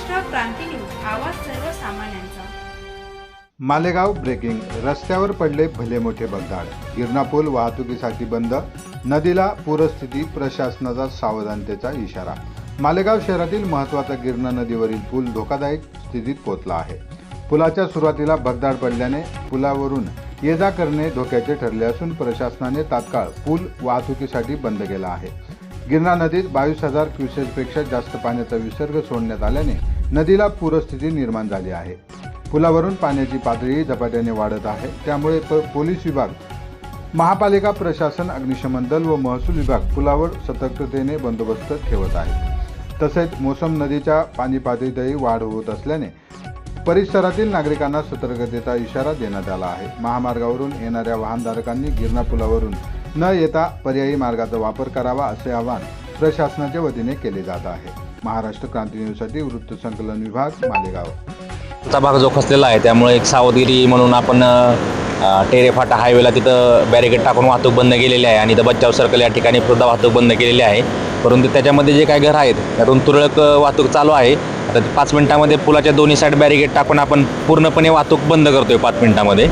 Maharashtra Kranti news आवाज सर्वसामान्यांचा. Malegaon breaking रस्त्यावर पडले भले मोठे बगदाड गिरणा पूल वाहतुकीसाठी बंद नदीला पूरस्थिती प्रशासनाचा सावधानतेचा इशारा. मालेगाव शहरातील महत्त्वाचा गिरणा नदीवरील पूल धोकादायक स्थितीत पोहोचला आहे. पुलाच्या सुरुवातीला भगदाड पडल्याने पुलावरून ये जा करणे धोक्याचे ठरले असून प्रशासनाने तात्काळ पूल वाहतुकीसाठी बंद केला आहे. गिरणा नदीत बावीस हजार क्युसेसपेक्षा जास्त पाण्याचा विसर्ग सोडण्यात आल्याने नदीला पूरस्थिती निर्माण झाली आहे. पुलावरून पाण्याची पातळी झपाट्याने वाढत आहे. त्यामुळे प- पोलीस विभाग महापालिका प्रशासन अग्निशमन दल व महसूल विभाग पुलावर सतर्कतेने बंदोबस्त ठेवत आहे तसेच मोसम नदीच्या पाणी पातळीतही वाढ होत असल्याने परिसरातील नागरिकांना सतर्कतेचा इशारा देण्यात आला आहे. महामार्गावरून येणाऱ्या वाहनधारकांनी गिरणा पुलावरून न येता पर्यायी मार्गाचा वापर करावा असे आवाहन प्रशासनाच्या वतीने केले जात आहे. महाराष्ट्र क्रांती न्यूजसाठी वृत्तसंकलन विभाग मालेगाव. भाग जो खचलेला आहे त्यामुळे एक सावधगिरी म्हणून आपण टेरेफाटा हायवेला तिथं बॅरिकेड टाकून वाहतूक बंद केलेली आहे आणि इथं बच्चाव सर्कल या ठिकाणी सुद्धा वाहतूक बंद केलेली आहे. परंतु त्याच्यामध्ये जे काही घर आहेत त्यातून तुरळक वाहतूक चालू आहे. आता पाच मिनिटामध्ये पुलाच्या दोन्ही साईड बॅरिकेड टाकून आपण पूर्णपणे वाहतूक बंद करतोय पाच मिनिटामध्ये.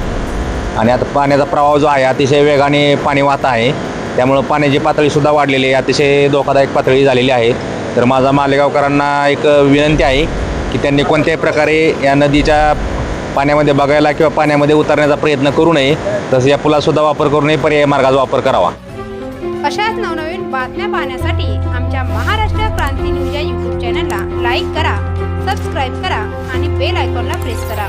आणि आता पाण्याचा प्रवाह जो आहे अतिशय वेगाने पाणी वाहत आहे. त्यामुळं पाण्याची पातळीसुद्धा वाढलेली आहे. अतिशय धोकादायक पातळी झालेली आहे. तर माझा मालेगावकरांना एक विनंती आहे की त्यांनी कोणत्याही प्रकारे या नदीच्या पाण्यामध्ये बघायला किंवा पाण्यामध्ये उतरण्याचा प्रयत्न करू नये. तसं या पुलासुद्धा वापर करू नये. पर्याय मार्गाचा वापर करावा. अशाच नवनवीन बातम्या पाहण्यासाठी आमच्या महाराष्ट्र क्रांती न्यूज या यूट्यूब चॅनलला लाईक करा सबस्क्राईब करा आणि बेल आयकॉनला प्रेस करा.